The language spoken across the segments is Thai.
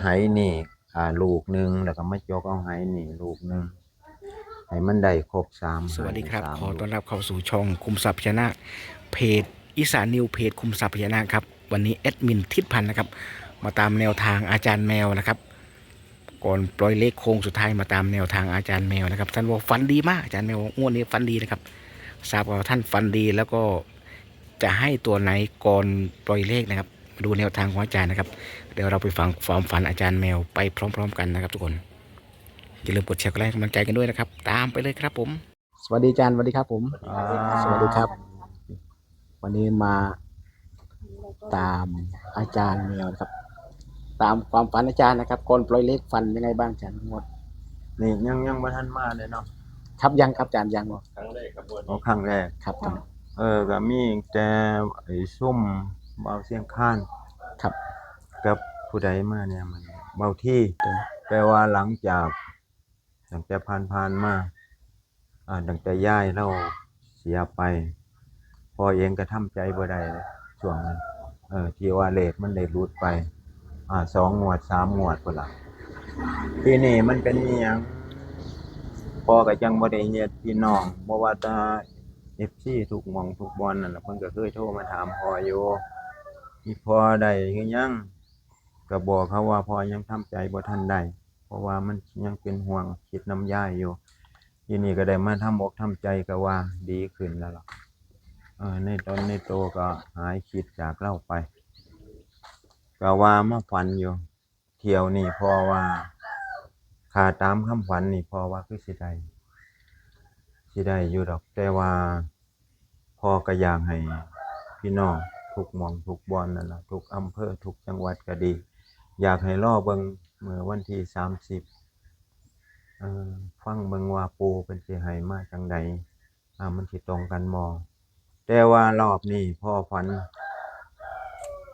ไหนี่อ่าลูกหนึงแล้วก็มาจกเอาไหนี่ลูกหนึงให้มันได้ครบสามสวัสดีครับไหามขอต้อนลูกรับเข้าสู่ช่องคุมทรัพย์พญานาคเพจอีสานนิวเพจคุมทรัพย์พญานาคครับ วันนี้แอดมินทิศพันธ์นะครับ มาตามแนวทางอาจารย์แมวนะครับ ก่อนปล่อยเลขโค้งสุดท้ายมาตามแนวทางอาจารย์แมวนะครับท่านบอกฟันดีมากอาจารย์แมวงวดนี้ฟันดีนะครับทราบว่าท่านฟันดีแล้วก็จะให้ตัวไหนก่อนปล่อยเลขนะครับ มาดูแนวทางของอาจารย์นะครับ เดี๋ยวเราไปฟังความฝันอาจารย์แมวไปพร้อม ๆ กันนะครับทุกคนอย่าลืมกดแชร์กดไลค์กำลังใจกันด้วยนะครับ ตามไปเลยครับผม สวัสดีอาจารย์สวัสดีครับผมอ่าสวัสดีครับ วันนี้มาตามอาจารย์แมวนะครับ ตามความฝันอาจารย์นะครับก่อนปล่อยเลขฟันยังไงบ้างอาจารย์งวดนี่ยังยังบ่ทันมาเลยเนาะครับยังครับอาจารย์ยังครั้งแรกครับอาจารย์เออก็มีแต่ไอ้ซุ่ม เบาเสียงข้านครับ กับผู้ใดมาเนี่ยมันเบาที่แปลว่าหลังจากตั้งแต่ผ่านผ่านๆมาอ่าตั้งแต่ย้ายเราเสียไป พอเองก็ทำใจบ่ได้เลยช่วงนั้นเออที่ว่าเลขมันได้รุดไป อ่าสองงวดสามงวดพุ่นล่ะปีนี้มันเป็นอีหยังพอก็จังบ่ได้เฮ็ดพี่น้องบ่ว่าแตา FC ทุกหม่องทุกบอนนั่นล่ะเพิ่นก็เคยโทรมาถามพ่ออยู่ อีพอได้คือยังก็บอกเขาว่าพอยังทำใจบ่ทันได้เพราะว่ามันยังเป็นห่วงคิดน้ำยายอยู่ทีนี้ก็ได้มาทำอกทำใจก็ว่าดีขึ้นแล้วล่ะเออในตอนในโตก็หายคิดจากเล่าไปก็ว่ามาฝันอยู่ เที่ยวนี่พอว่าขาตามคำฝันนี่พอว่าคือสิได้สิได้อยู่ดอกแต่ว่าพอก็อยากให้พี่น้อง ทุกหมองทุกบอนนั่นล่ะทุกอำเภอทุกจังหวัดก็ดี อยากให้รอเบิ่งเมื่อวันที่สามสิบเอ่อฟังเบิ่งว่าปูเป็นสิให้มาจังใดอ่ามันสิตรงกันบ่แต่ว่ารอบนี้พ่อฝัน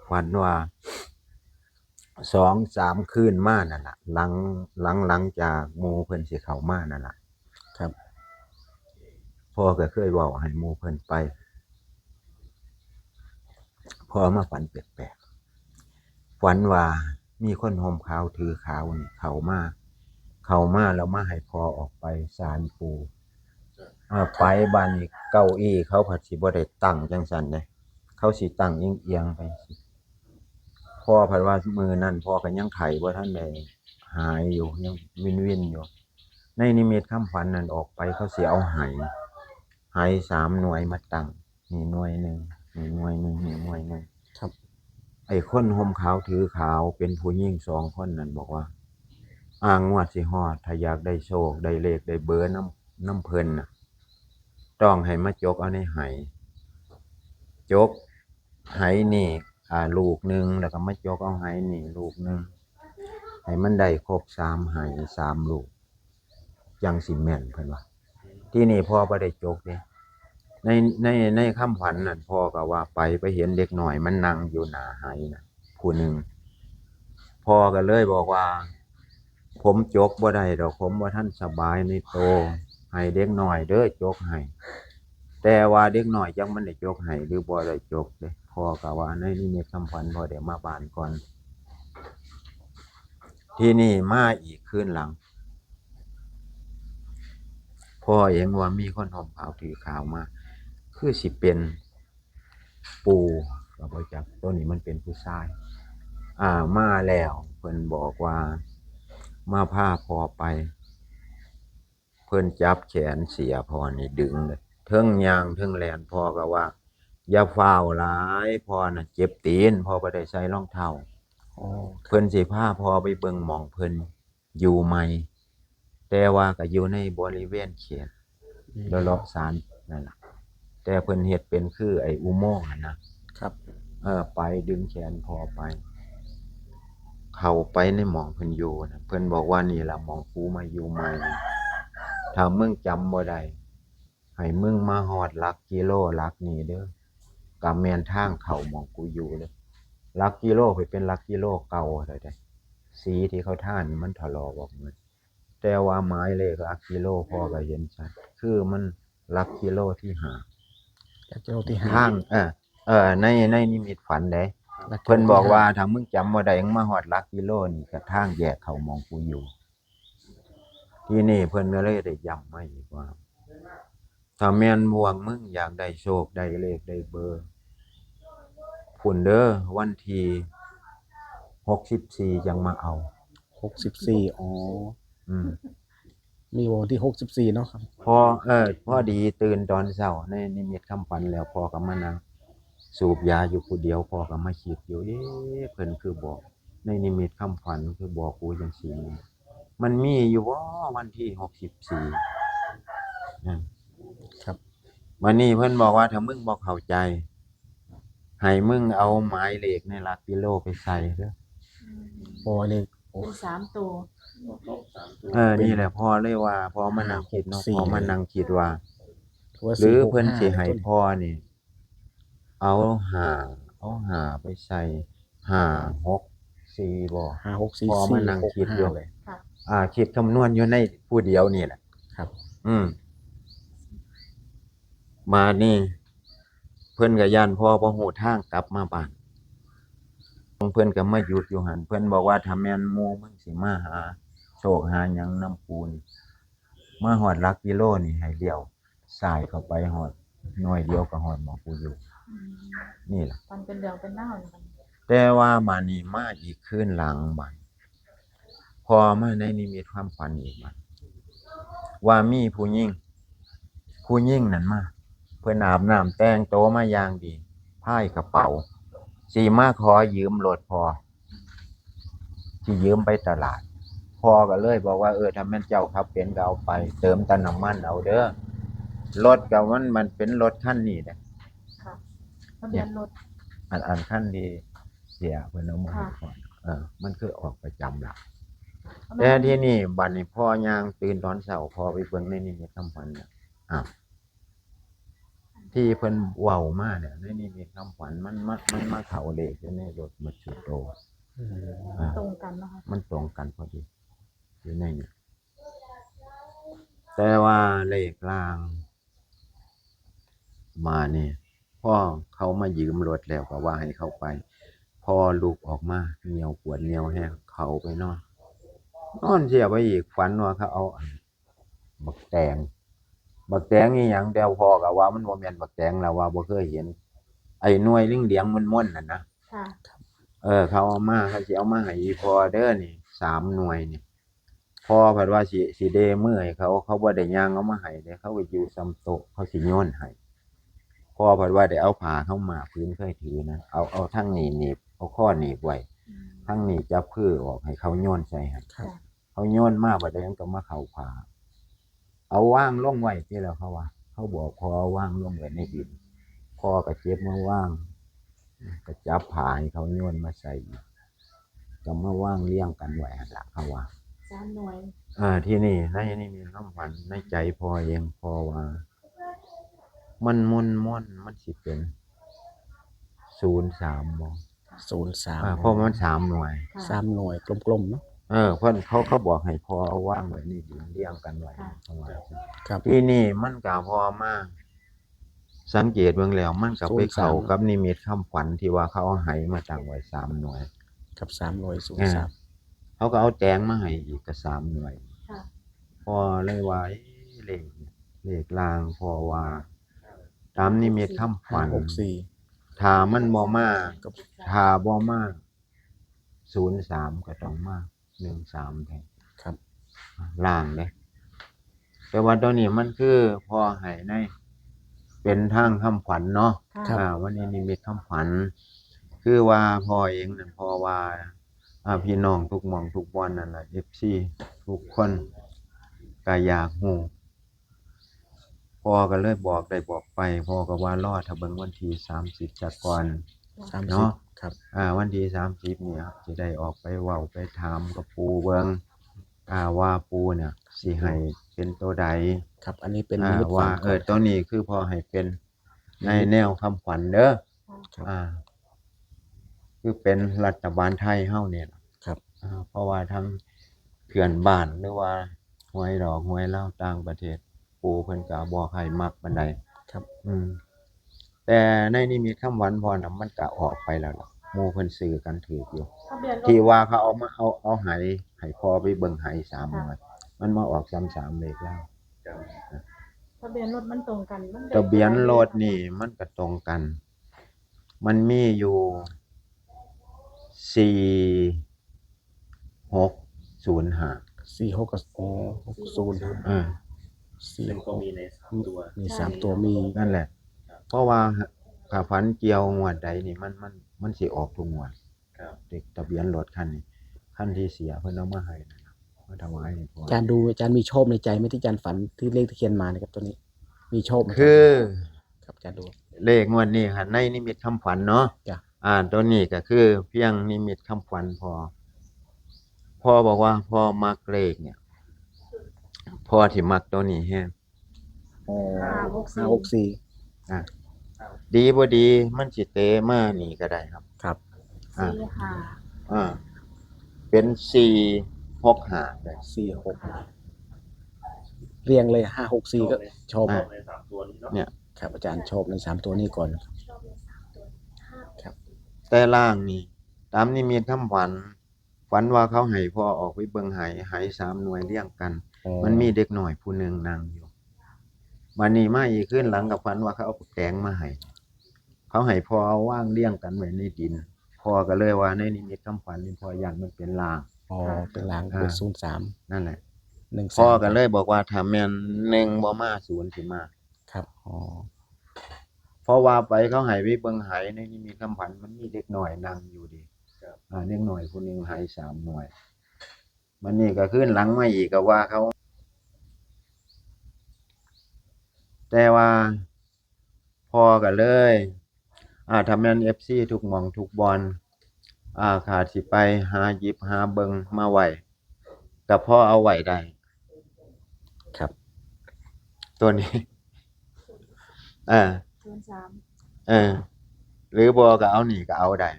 ฝันว่าสองสามคืนมานั่นล่ะหลังหลังหลังจากหมู่เพิ่นสิเข้ามานั่นล่ะครับพ่อก็เคยเว้าให้หมู่เพิ่นไปพ่ อมาฝันแปลกๆฝันว่ามีคนห่มขาวถือขาวนี่เขามาเขามาแล้วมาให้พอออกไปศาลปู่อ่าไปบ้านนี่เก้าอี้เขาผัดสิบ่ได้ตั้งจังซั่นเด้เขาสิตั้งเอียงๆไปพ่อพัดว่ามือนั่นพ่อก็ยังไข่ว่าท่านใดหายอยู่ยังวินวินอยู่ ในนิมิตคำฝันนั่นออกไปเขาเสียเอาหายหายสามหน่วยมาตั้งนี่หน่วยหนึ่ง นี่หน่วยหนึ่งนี่หน่วยหนึ่งครับ ไอ้คนห่มขาวถือขาวเป็นผู้หญิงสองคนนั่นบอกว่า อ้างงวดสิฮอดถ้าอยากได้โชค ได้เลขได้เบอร์น้ำน้ำเพลินน่ะ ต้องให้มาจกเอาในไหายจกไหายนี่อ่าลูกหนึ่งแล้วก็มาจกเอาไหนี่ลูกหนึ่งให้มันได้ครบสามไหสามลูก จังสิแม่นเพิ่นว่า ที่นี่พ่อบ่ได้จกเด้ ในในในคำฝันนั่นพ่อก็ว่าไปไปเห็นเด็กหน่อยมันนั่งอยู่หน้าไหน่ะผู้หนึ่งพ่อก็เลยบอกว่า ผมจกบ่ได้ดอกผมว่าท่านสบายในโตให้เด็กหน่อยเด้อจกให้แต่ว่าเด็กหน่อยจังมันได้จกให้หรือบ่ได้จกเด้พ่อก็ว่าในนี่มีคำฝันพ่อเดี๋ยวมาบานก่อน ที่นี่มาอีกคืนหลังพ่อเองว่ามีคนห่มขาวถือขาวมา คือสิเป็นปูก็บ่จักตัวนี้มันเป็นผู้ชาย อ่ามาแล้วเพิ่นบอกว่ามาพาพ่อไป เพิ่นจับแขนเสียพ่อนี่ดึงเลยเทิงยางเทิงแลนพ่อก็ว่า อย่าฟ้าวหลายพ่อน่ะเจ็บตีนพ่อบ่ได้ใส่รองเท้าโอ้เพิ่นสิพาพ่อไปเบิ่งหม่องเพิ่นอยู่ใหม่แต่ว่าก็อยู่ในบริเวณเขตแล้วเลาะศาลนั่นล่ะ แต่เพิ่นเฮ็ดเป็นคือไอ้อุโมงค์นั่นนะครับ เออไปดึงแขนพ่อไป เข้าไปในหม่องเพิ่นอยู่นะเพิ่นบอกว่านี่ล่ะหม่องกูมาอยู่ใหม่ถ้ามึงจำบ่ได้ให้มึงมาฮอดหลักกิโลหลักนี่เด้อก็แม่นทางเข้าหม่องกูอยู่เลยหลักกิโลไปเป็นหลักกิโลเก่าอะไรได้สีที่เขาท่านมันถลอกออกหมดแต่ว่าไม้เลขหลักกิโลพ่อก็เห็นชัดคือมันหลักกิโลที่หา จากเจ้าที่ห้าทางเออเออ ในในนิมิตฝันเด้เพิ่นบอกว่าถ้ามึงจำบ่ได้มึงมาฮอดหลักกิโลนี่ก็ทางแยกเข้าหมองกูอยู่ ที่นี่เพิ่นก็เลยได้ย้ำมาอีกว่าถ้าแม่นบวงมึงอยากได้โชคได้เลขได้เบอร์พุ่นเด้อวันที่64จังมาเอา หกสิบสี่อ๋อ อืม มีวันที่หกสิบสี่เนาะครับ พอเออพอดีตื่นตอนเช้าในนิมิตคำฝันแล้วพอก็มานั่งสูบยาอยู่ผู้เดียวพอก็มาคิดอยู่เอ๊ะเพิ่นคือบอก ในนิมิตคำฝันคือบอกกูจังซี่นี่มันมีอยู่บ่วันที่64นะครับวันนี้เพิ่นบอกว่าถ้ามึงบ่เข้าใจให้มึงเอาหมายเลขในหลักกิโลไปใส่เด้อพอเลยโอ้เป็นสามตัว เออ นี่แหละพ่อเลยว่าพอมานั่งคิดเนาะสี่ พอมานั่งคิดว่าถืว่าหรือสี่กเพิ่นสิาให้ต้นพ่อนี่ เอาหาเอาหาไปใส่หาหกสี่บ่ห้าหกสี่พอสี่มานั่งหกคิดห้าอยู่เลยค่ะอ่า คิดคำนวณอยู่ในผู้เดียวนี่แหละครับ อืม มานี่ เพิ่นก็ย่านพ่อบ่ฮู้ทางกลับมาบ้านเพิ่นก็มาหยุดอยู่หั่นเพิ่นบอกว่าถ้าแม่นหมู่มึงสิมาหา โชคหาหยังน้ำปูนมาฮอดหลักกิโลนี่ให้เลี้ยวซ้ายเข้าไปฮอดหน่วยเดียวก็ฮอดหมองกูอยู่อืมนี่ล่ะ มันเป็นเดืองเป็นเน่าอยู่มันแต่ว่ามานี่มาอีกคืนหลังบัดพอมาในนิมิตความฝันอีกบัดว่ามีผู้หญิงผู้หญิงนั่นมา เพิ่นอาบน้ำแต่งโตวมาอย่างดีพายกระเป๋า สีมาขอยืมรถพอสิยืมไปตลาด พอก็เลย บอกว่าเออถ้าแม่นเจ้าขับเป็นก็เอาไป เติมแต่น้ำมันเอาเด้อรถก็มันมันเป็นรถคันนี้แหละค่ะทะเบียนรถอันอันขั้นที่เสียเพิ่นเอามาให้ค่ะก่อนเออ มันคือออกประจำละเอาแต่มาที่นี่บัดนี้พ่อย่างตื่นตอนเช้าพอไปเบิ่งในนิมิตคำฝันเนี่ยอ้าวที่เพิ่นเว้ามาเนี่ยในนิมิตคำฝันมันมันมันมาเข้าเลขอยู่ในรถมัสุโตอืมอ่าตรงกันเนาะคะมันตรงกันพอดี อยู่ในนี้แต่ว่าเลขล่าง มาเนี่ยพ่อเขามายืมรถแล้วก็ว่าให้เขาไปพอลูกออกมาเหนียวปวดเหนียวแห้งเขาไปนอนนอนเสียไปอีกฝันว่าเขาเอาอันบักแตงบักแตงนี่ยังเดียวพอกับว่ามันบ่แม่นบักแตงแล้วว่าบ่เคยเห็น ไอ้หน่วยลิงเดียงมันม่วนๆน่ะนะค่ะเออ เขาเอามาเขาสิเอามาให้อีพอเด้อนี่สามหน่วยนี่ พอเพิ่นว่าสิสิเดมือให้เขา เขาบ่ได้ย่างเอามาให้เด้เขาก็อยู่ซ้ำโต๊ะเขาสิโยนให้พอเพิ่นว่าได้เอาผ้าเข้ามาพื้นเคยถือนะเอาเอาทั้งนี้หนีบเอาข้อหนีบไว้อืมทั้งนี้จับพื้อออกให้เขาโยนใส่ให้ครับ เขาโยนมาบัดนี้ก็มาเข้าผ้าเอาวางลงไว้ที่แล้วเขาว่า เขาบอกพอเอาวางลงไว้ในดินพ่อก็เจ็บมาว่างก็จับผ้าให้เขาโยนมาใส่อีกก็มาว่างเลี้ยงกันไว้หั่นละเขาว่า สามหน่วยอ่าที่นี่ในนี่มีคำฝันในใจพอเองพอว่า มันมุนม่วนมันสิเป็นศูนย์สามบ่ศูนย์สามอ่าเพราะมันสามหน่วย ค่ะสามหน่วยกลมๆเนาะเออเพิ่นเขาเขาบอกให้พอเอาว่างไว้นี่ดินเลี้ยงกันไว้เขาว่าครับ ที่นี่มันก็พอมาก สังเกตเบิ่งแล้ว มันก็ไปเข้ากับนิมิตคำฝันที่ว่าเขาเอาไหมาตั้งไว้สามหน่วย กับสามหน่วยศูนอ่าย์สาม เขาก็เอาแตงมาให้อีกก็สามหน่วยค่ะ พอเลยว่าเอ๊ะเลขเลขลางพอว่า ตามนิมิตคำห้าฝันหกสี่ถ้ามันบ่มากับถ้าบ่มาศูนย์สามก็ต้องมาหนึ่งสามแทน ครับ ล่างเลยแต่ว่าตอนนี้มันคือพอให้ใน เป็นทางคำขวัญเนาะค่ะอ่าวันนี้นิมิตคำขวัญ คือว่าพ่อเองนั่นพ่อว่า อ่าพี่น้องทุกหมองทุกวันนั่นแหละ FC ทุกคนก็อยากฮู้พ่อก็เลยบอกได้บอกไปพ่อก็ว่ารอถ้าเบิ่งวันที่30จักก่อนสามเนาะสิบครับ อ่า วันที่30เนี่ยจะได้ออกไปเว้าไปถามกับปู่เบิ่งอ่าว่าปู่เนี่ยสิให้เป็นตัวใดครับ อันนี้เป็นอ่านิมิตว่าฝันเออตัวนี้คือพอให้เป็นในแนวคำขวัญเด้อครับ อ่า คือเป็นรัฐบาลไทยเฮาเนี่ยล่ะครับอ่าเพราะว่าทั้งเพื่อนบ้านหรือว่าหวยดอกหวยเล่าวต่างประเทศ ปู่เพิ่นก็บ่ให้มักปานใดครับ อืมแต่ในนิมิตคำหวันพอน่ะมันก็ออกไปแล้วล่ะหมู่เพิ่นซื้อกันถืออยู่ทะเบียนรถที่ว่าเขาเอามาเอาเอาไหให้พอไปเบิ่งไหสามหมวดมันมาออกซ้ำสามเลขแล้วทะเบียนรถมันตรงกันมันได้ทะเบียนรถนี่มันก็ตรงกัน มันมีอยู่ สี่หกศูนย์ห้าสี่หกกับอ๋อหกศูนย์เออสี่ซึ่งหก็กมีในสามตัว มีสามตัวมีนั่นแหละ เพราะว่าถ้าฝันเกี่ยวงวดใดนี่มันมันมันสิออกทุกงวดครับ เด็กทะเบียนรถคันนี้คันที่เสียเพิ่นเอามาให้นะครับมาถวายให้พ่ออาจารย์ดูอาจารย์มีโชคในใจไหมที่อาจารย์ฝันที่เลขตะเคียนมานะครับตัวนี้ มีโชคไหมรับคือ ครับอาจารย์ดู เลขงวดนี้ค่ะในนิมิตคำฝันเนาะจ้ะ อ่าตัวนี้ก็คือเพียงนิมิตคำฝันพอพ่อบอกว่าพ่อมักเลขเนี่ยพ่อที่มักตัวนี้แฮงอ๋อห้าหกห้าสี่หกสี่อะดีบ่ดีมันสิเตมานี่ก็ได้ครับ ครับอ่าสี่ห้าอ่าเป็นสี่หกห้าได้สี่หกเรียงเลยห้าหกสี่ก็ชอบอ่าในสามตัวนี้เนาะเนี่ย ครับอาจารย์ชอบในสามตัวนี้ก่อน แต่ล่างนี่ ตามนิมิตคำฝัน ฝันว่าเขาให้พ่อออกไปเบิ่งไหไหสามหน่วยเรียงกัน อ๋อมันมีเด็กหน่อยผู้หนึ่งนั่งอยู่วันนี้มาอีกขึ้นหลังกับฝันว่าเขาเอาแกงมาให้เขาให้พ่อเอาว่างเลี้ยงกันไว้ในดินพ่อก็เลยว่าในนิมิตคำฝันนี่พ่อยันมันเป็นลาง อ๋อเป็นลางอ่า เป็นศูนย์สามนั่นแหละหนึ่งพ่อสามก็เลยบอกว่าถ้าแม่นหนึ่งบ่มาศูนย์สิมา ครับอ๋อ เพราะว่าไปเขาให้ไปเบิ่งไหในนิมิตคำฝันมันมีเด็กหน่อยนั่งอยู่ดีอ่าเด็กหน่อยผู้หนึงไหสามหน่วย มันนี่ก็ขึ้นหลังมาอีกก็ว่าเขา แต่ว่าพอกันเลย อ่าทำแมนเอฟซีทุกหมองทุกบอลอ่าขาดสิไปหาหยิบหาเบิงมาไหวกับพ่อเอาไหวได้ครับ ตัวนี้เออ ศูนย์สามเออ หรือบอก็เอาหนีก็เอาได้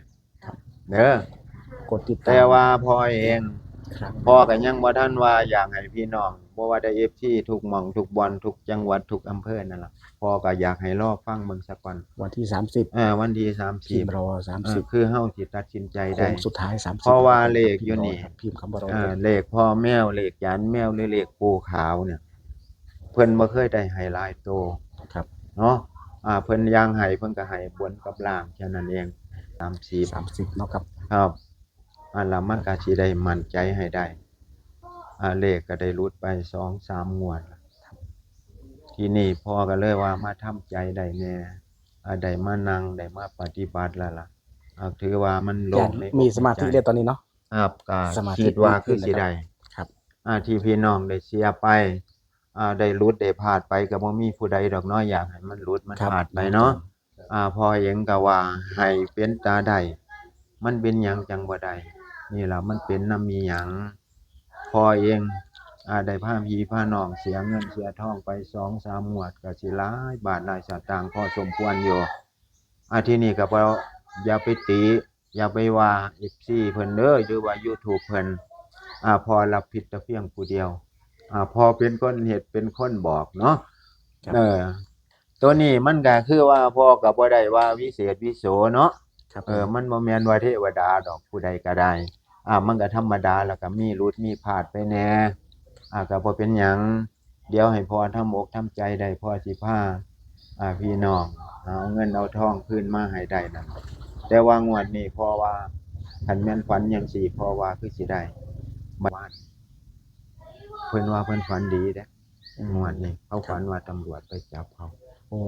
เด้อกดติดตามแต่ว่าพ่อเองครับพ่อก็ยังบ่ท่านว่าอยากให้พี่น้องบ่ว่าได้เอฟซีทุกหม่องทุกบอลทุกจังหวัดทุกอำเภอนั่นล่ะพ่อก็อยากให้รอฟังเบิ่งสักวันวันที่สามสิบเออวันที่พิมพ์30รอสามเอสิอบคือเฮาสิตัดสินใจโค้ได้ งสุดท้ายสามสิบเพราะว่าเลขอยู่นี่ พิมพ์คำบารอเออเลขพ่อแมวเลขยันแมวหรือเลขปูขาวเนี่ย เพิ่นบ่เคยได้ไฮไลท์โต ครับ เนาะ อ่าเพิ่นย่างให้เพิ่นก็ให้บนกับล่างแค่นั้นเองตามสีสามสิบเนาะครับครับอันละมันก็สิได้มั่นใจให้ได้อ่าเลขก็ได้รุดไปสองสามงวดแล้วทีนี้พ่อก็เลยว่ามาทำใจได้แน่อ่าได้มานั่งได้มาปฏิบัติแล้วล่ะอ่าถือว่ามันลอางจารย์ในมีสมาธิใจเลยตอนนี้เนาะครับก็สมาธิคิดว่าดีขึ้คือนสินะครับได้ครับ อ่าที่พี่น้องได้เสียไป อ่าได้หลุดได้พลาดไปก็บ่มีผู้ใดดอกเน้อยอยากให้มันหลุดมันครับ พลาดไปเนาะอ่าพอเองก็ว่าให้เป็นตาได้มันเป็นหยังจังบ่ได้นี่ล่ะมันเป็นน้ำมีหยังพอเองอ่าได้พาพี่พาน้องเสียเงินเสียทองไป2-3งวดก็สิหลายบาทหลายสตางค์พอสมควรอยู่อ่าที่นี่ก็บ่อย่าไปติอย่าไปว่า FC เพิ่นเด้อหรือว่า YouTube เพิ่นอ่าพอรับผิดแต่เพียงผู้เดียว อ่าพอเป็นคนเฮ็ดเป็นคนบอกเนาะครับ เออ ตัวนี้มันก็คือว่าพ่อก็บ่ได้ว่าวิเศษวิโสเนาะ ครับเออ มันบ่แม่นว่าเทวดาดอกผู้ใดก็ได้ อ่า มันก็ธรรมดาแล้วก็มีรุดมีพลาดไปแหน่ อ่าก็บ่เป็นหยัง เดี๋ยวให้พ่อทำอกทำใจได้พ่อสิพาอ่าพี่น้องเอาเงินเอาทองคืนมาให้ได้นั่นแต่ว่างวดนี้พ่อว่าคันแม่นฝันจังซี่พ่อว่าคือสิได้บ้าน เพิ่นว่าเพิ่นฝันดีเด้งวดนี้เขาฝันว่าตำรวจไปจับเขาโอ้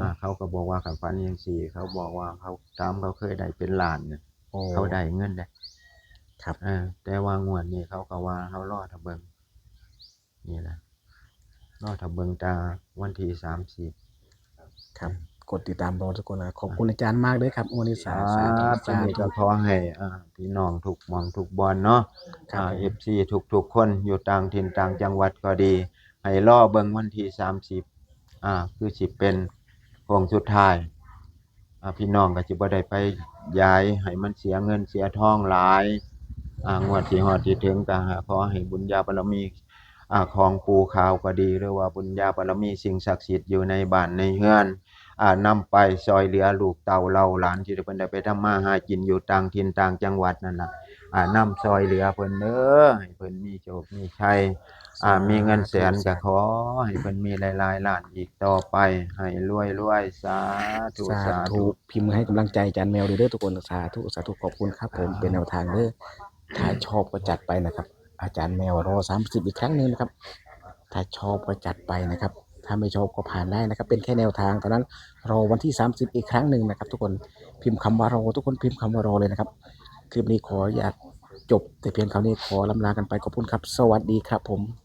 อ่าเขาก็บอกว่าคันฝันจังซี่ เขาบอกว่าเขาตามเขาเคยได้เป็นล้านเนี่ยโอ้ เขาได้เงินได้ครับ เออแต่ว่างวดนี้เขาก็ว่าเขารอถ้าเบิงนี่แหละรอถ้าเบิงตาวันที่สามสิบ ครับก ดติดตามรอทุกคนนะขอบคุณอาจารย์มากเลยครับวันนี้สาสาธุอัสานนี้ธุก็ขอให้อ่าพี่น้องทุกหมองทุกบอลเนาะครับอ่าเอฟซีทุกทุกๆคนอยู่ต่างถิ่นต่างจังหวัดก็ดี ให้รอเบิงวันที่สามสิบอ่าคือสิเป็นโค้งสุดท้ายอ่าพี่น้องก็สิบ่ได้ไปย้ายให้มันเสียเงินเสียทองหลายอ่างวดที่ฮอดที่ถึงก็ขอให้บุญญาบารมีอ่าของปูขาวก็ดีหรือว่าบุญญาบารมีสิ่งศักดิ์สิทธิ์อยู่ในบ้านในเฮือนอ่า นำไปซอยเหลือลูกเต่าเราหลานที่เพิ่นได้ไปทำมาหากินอยู่ต่างถิ่นต่างจังหวัดนั่นล่ะอ่านำซอยเหลือเพิ่นเด้อให้เพิ่นมีโชคมีชัยอ่ามีเงินแสนก็ขอ ให้เพิ่นมีหลายๆล้านอีกต่อไป ให้รวยๆสาธุสาสาธุธุพิมพ์ให้กำลังใจอาจารย์แมวด้วยเด้อทุกคนสาธุสาธุขอบคุณครับ ผมเป็นแนวทางเด้อถ้าชอบก็จัดไปนะครับ อาจารย์แมวรอ30อีกครั้งหนึ่งนะครับ ถ้าชอบก็จัดไปนะครับ ถ้าไม่ชอบก็ผ่านได้นะครับ เป็นแค่แนวทางตอนนั้นรอวันที่ 30 อีกครั้งหนึ่งนะครับ ทุกคนพิมพ์คำว่ารอทุกคนพิมพ์คำว่ารอเลยนะครับ คลิปนี้ขออยากจบแต่เพียงเท่านี้ขอลำลากันไปขอบคุณครับ สวัสดีครับผม